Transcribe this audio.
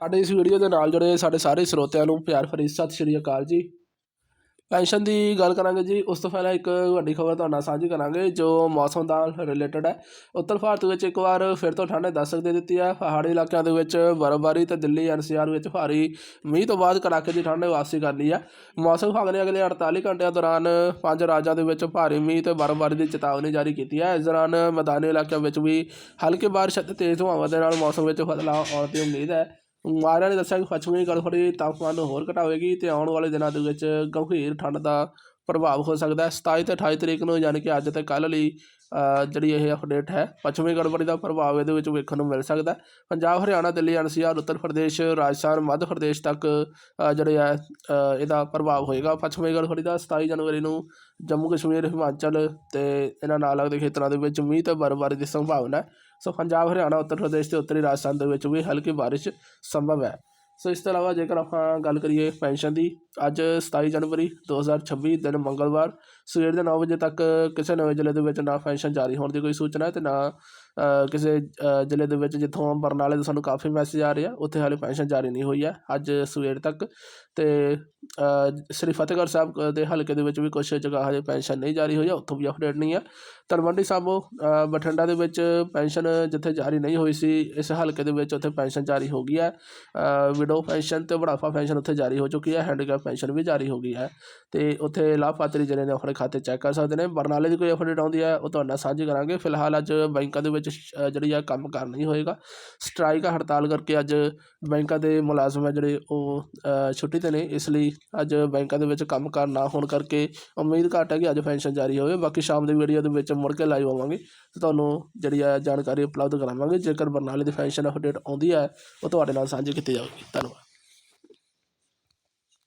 ਸਾਡੇ ਇਸ ਵੀਡੀਓ ਦੇ ਨਾਲ ਜੁੜੇ ਸਾਡੇ ਸਾਰੇ ਸਰੋਤਿਆਂ ਨੂੰ ਪਿਆਰ ਭਰੀ ਸਤਿ ਸ਼੍ਰੀ ਅਕਾਲ ਜੀ। ਪੈਨਸ਼ਨ ਦੀ ਗੱਲ ਕਰਾਂਗੇ ਜੀ, ਉਸ ਤੋਂ ਪਹਿਲਾਂ ਇੱਕ ਵੱਡੀ ਖਬਰ ਤੁਹਾਡੇ ਨਾਲ ਸਾਂਝੀ ਕਰਾਂਗੇ, ਜੋ ਮੌਸਮ ਨਾਲ ਰਿਲੇਟਡ ਹੈ। ਉੱਤਰ ਭਾਰਤ ਵਿੱਚ ਇੱਕ ਵਾਰ ਫਿਰ ਤੋਂ ਠੰਡ ਦਸਤਕ ਦੇ ਦਿੱਤੀ ਹੈ। ਪਹਾੜੀ ਇਲਾਕਿਆਂ ਦੇ ਵਿੱਚ ਬਰਫ਼ਬਾਰੀ ਤੇ ਦਿੱਲੀ ਐਨਸੀਆਰ ਵਿੱਚ ਭਾਰੀ ਮੀਂਹ ਤੋਂ ਬਾਅਦ ਕੜਾਕੇ ਦੀ ਠੰਡ ਵਾਪਸੀ ਕਰ ਲਈ ਹੈ। ਮੌਸਮ ਵਿਭਾਗ ਨੇ ਅਗਲੇ 48 ਘੰਟਿਆਂ ਦੌਰਾਨ ਪੰਜ ਰਾਜਾਂ ਦੇ ਵਿੱਚ ਭਾਰੀ ਮੀਂਹ ਤੇ ਬਰਫ਼ਬਾਰੀ ਦੀ ਚੇਤਾਵਨੀ ਜਾਰੀ ਕੀਤੀ ਹੈ। ਇਸ ਦੌਰਾਨ ਮੈਦਾਨੀ ਇਲਾਕਿਆਂ ਵਿੱਚ ਵੀ ਹਲਕੀ ਬਾਰਿਸ਼ ਅਤੇ ਤੇਜ਼ ਹਵਾਵਾਂ ਦੇ ਨਾਲ ਮੌਸਮ ਵਿੱਚ ਬਦਲਾਅ ਆਉਣ ਦੀ ਉਮੀਦ ਹੈ। ਮਾਹਿਰਾਂ ਨੇ ਦੱਸਿਆ ਕਿ ਪੱਛਮੀ ਗੜਬੜੀ ਤਾਪਮਾਨ ਨੂੰ ਹੋਰ ਘਟਾਵੇਗੀ ਤੇ ਆਉਣ ਵਾਲੇ ਦਿਨਾਂ ਦੇ ਵਿੱਚ ਗੰਭੀਰ ਠੰਡ ਦਾ ਪ੍ਰਭਾਵ ਹੋ ਸਕਦਾ ਹੈ। 27 ਤੇ 28 ਤਰੀਕ ਨੂੰ ਯਾਨੀ ਕਿ ਅੱਜ ਤੇ ਕੱਲ੍ਹ ਲਈ ਜਿਹੜੀ ਇਹ ਅਪਡੇਟ ਹੈ, ਪੱਛਮੀ ਗੜਬੜੀ ਦਾ ਪ੍ਰਭਾਵ ਇਹਦੇ ਵਿੱਚ ਵੇਖਣ ਨੂੰ ਮਿਲ ਸਕਦਾ ਪੰਜਾਬ, ਹਰਿਆਣਾ, ਦਿੱਲੀ ਐਨਸੀਆਰ ਉੱਤਰ ਪ੍ਰਦੇਸ਼, ਰਾਜਸਥਾਨ, ਮੱਧ ਪ੍ਰਦੇਸ਼ ਤੱਕ ਜਿਹੜੇ ਹੈ ਇਹਦਾ ਪ੍ਰਭਾਵ ਹੋਏਗਾ। ਪੱਛਮੀ ਗੜਬੜੀ ਦਾ 27 ਜਨਵਰੀ ਨੂੰ ਜੰਮੂ ਕਸ਼ਮੀਰ, ਹਿਮਾਚਲ ਤੇ ਇਹਨਾਂ ਨਾਲ ਲੱਗਦੇ ਖੇਤਰਾਂ ਦੇ ਵਿੱਚ ਮੀਂਹ ਤੇ ਬਰਫ਼ਬਾਰੀ ਦੀ ਸੰਭਾਵਨਾ ਹੈ। ਸੋ ਪੰਜਾਬ, ਹਰਿਆਣਾ, ਉੱਤਰ ਪ੍ਰਦੇਸ਼ ਤੇ ਉੱਤਰੀ ਰਾਜਸਥਾਨ ਦੇ ਵਿੱਚ ਵੀ ਹਲਕੀ ਬਾਰਿਸ਼ ਸੰਭਵ ਹੈ। ਸੋ ਇਸ ਤੋਂ ਇਲਾਵਾ ਜੇਕਰ ਆਪਾਂ ਗੱਲ ਕਰੀਏ ਪੈਨਸ਼ਨ ਦੀ, ਅੱਜ 27 ਜਨਵਰੀ 2026 ਦਿਨ ਮੰਗਲਵਾਰ, ਸਵੇਰ ਦੇ 9 ਵਜੇ ਤੱਕ ਕਿਸੇ ਨਵੇਂ ਜ਼ਿਲ੍ਹੇ ਦੇ ਵਿੱਚ ਨਾ ਪੈਨਸ਼ਨ ਜਾਰੀ ਹੋਣ ਦੀ ਕੋਈ ਸੂਚਨਾ ਹੈ ਤੇ ਨਾ ਕਿਸੇ ਜ਼ਿਲ੍ਹੇ ਦੇ ਵਿੱਚ ਜਿੱਥੋਂ ਬਰਨਾਲੇ ਤੋਂ ਸਾਨੂੰ ਕਾਫੀ ਮੈਸੇਜ ਆ ਰਹੇ ਆ, ਉੱਥੇ ਹਾਲੇ ਪੈਨਸ਼ਨ ਜਾਰੀ ਨਹੀਂ ਹੋਈ ਹੈ, ਅੱਜ ਸਵੇਰ ਤੱਕ ਤੇ ਸ੍ਰੀ ਫਤਿਹਗੜ੍ਹ ਸਾਹਿਬ ਦੇ ਹਲਕੇ ਦੇ ਵਿੱਚ ਵੀ ਕੁਝ ਜਗ੍ਹਾ ਹਜੇ ਪੈਨਸ਼ਨ ਨਹੀਂ ਜਾਰੀ ਹੋਈ ਹੈ, ਉੱਥੋਂ ਵੀ ਅਪਡੇਟ ਨਹੀਂ ਹੈ। ਤਲਵੰਡੀ ਸਾਬੋ ਬਠਿੰਡਾ ਦੇ ਵਿੱਚ ਪੈਨਸ਼ਨ ਜਿੱਥੇ ਜਾਰੀ ਨਹੀਂ ਹੋਈ ਸੀ, ਇਸ ਹਲਕੇ ਦੇ ਵਿੱਚ ਉੱਥੇ ਪੈਨਸ਼ਨ ਜਾਰੀ ਹੋ ਗਈ ਹੈ ਵਿਡੋ ਪੈਨਸ਼ਨ ਤੇ ਬੁਢਾਪਾ ਪੈਨਸ਼ਨ ਉੱਥੇ ਜਾਰੀ ਹੋ ਚੁੱਕੀ ਹੈ ਹੈਂਡੀਕੈਪ ਪੈਨਸ਼ਨ ਵੀ ਜਾਰੀ ਹੋ ਗਈ ਹੈ ਤੇ ਉੱਥੇ ਲਾਭਪਾਤਰੀ ਜਿਹੜੇ ਨੇ ਆਪਣੇ ਖਾਤੇ ਚੈੱਕ ਕਰ ਸਕਦੇ ਨੇ। ਬਰਨਾਲੇ ਦੀ ਕੋਈ ਅਪਡੇਟ ਆਉਂਦੀ ਹੈ, ਉਹ ਤੁਹਾਡੇ ਨਾਲ ਸਾਂਝੀ ਕਰਾਂਗੇ। ਫਿਲਹਾਲ ਅੱਜ ਬੈਂਕਾਂ ਦੇ ਵਿੱਚ ਜਿਹੜੀ ਆ ਕੰਮ ਕਾਰ ਨਹੀਂ ਹੋਏਗਾ। ਸਟ੍ਰਾਈਕ ਹੜਤਾਲ ਕਰਕੇ ਅੱਜ ਬੈਂਕਾਂ ਦੇ ਮੁਲਾਜ਼ਮ ਹੈ ਜਿਹੜੇ ਉਹ ਛੁੱਟੀ ਤੇ ਨੇ, ਇਸ ਲਈ ਅੱਜ ਬੈਂਕਾਂ ਦੇ ਵਿੱਚ ਕੰਮ ਕਾਰ ਨਾ ਹੋਣ ਕਰਕੇ ਉਮੀਦ ਘੱਟ ਹੈ ਕਿ ਅੱਜ ਪੈਨਸ਼ਨ ਜਾਰੀ ਹੋਵੇ। ਬਾਕੀ ਸ਼ਾਮ ਦੀ ਵੀਡੀਓ ਦੇ ਵਿੱਚ ਮੁੜ ਕੇ ਲਾਈਵ ਆਵਾਂਗੇ ਤੇ ਤੁਹਾਨੂੰ ਜਿਹੜੀ ਆ ਜਾਣਕਾਰੀ ਉਪਲਬਧ ਕਰਾਵਾਂਗੇ। ਜੇਕਰ ਬਰਨਾਲੇ ਦੀ ਪੈਨਸ਼ਨ ਅਪਡੇਟ ਆਉਂਦੀ ਹੈ, ਉਹ ਤੁਹਾਡੇ ਨਾਲ ਸਾਂਝੀ ਕੀਤੀ ਜਾਵੇਗੀ ਧੰਨਵਾਦ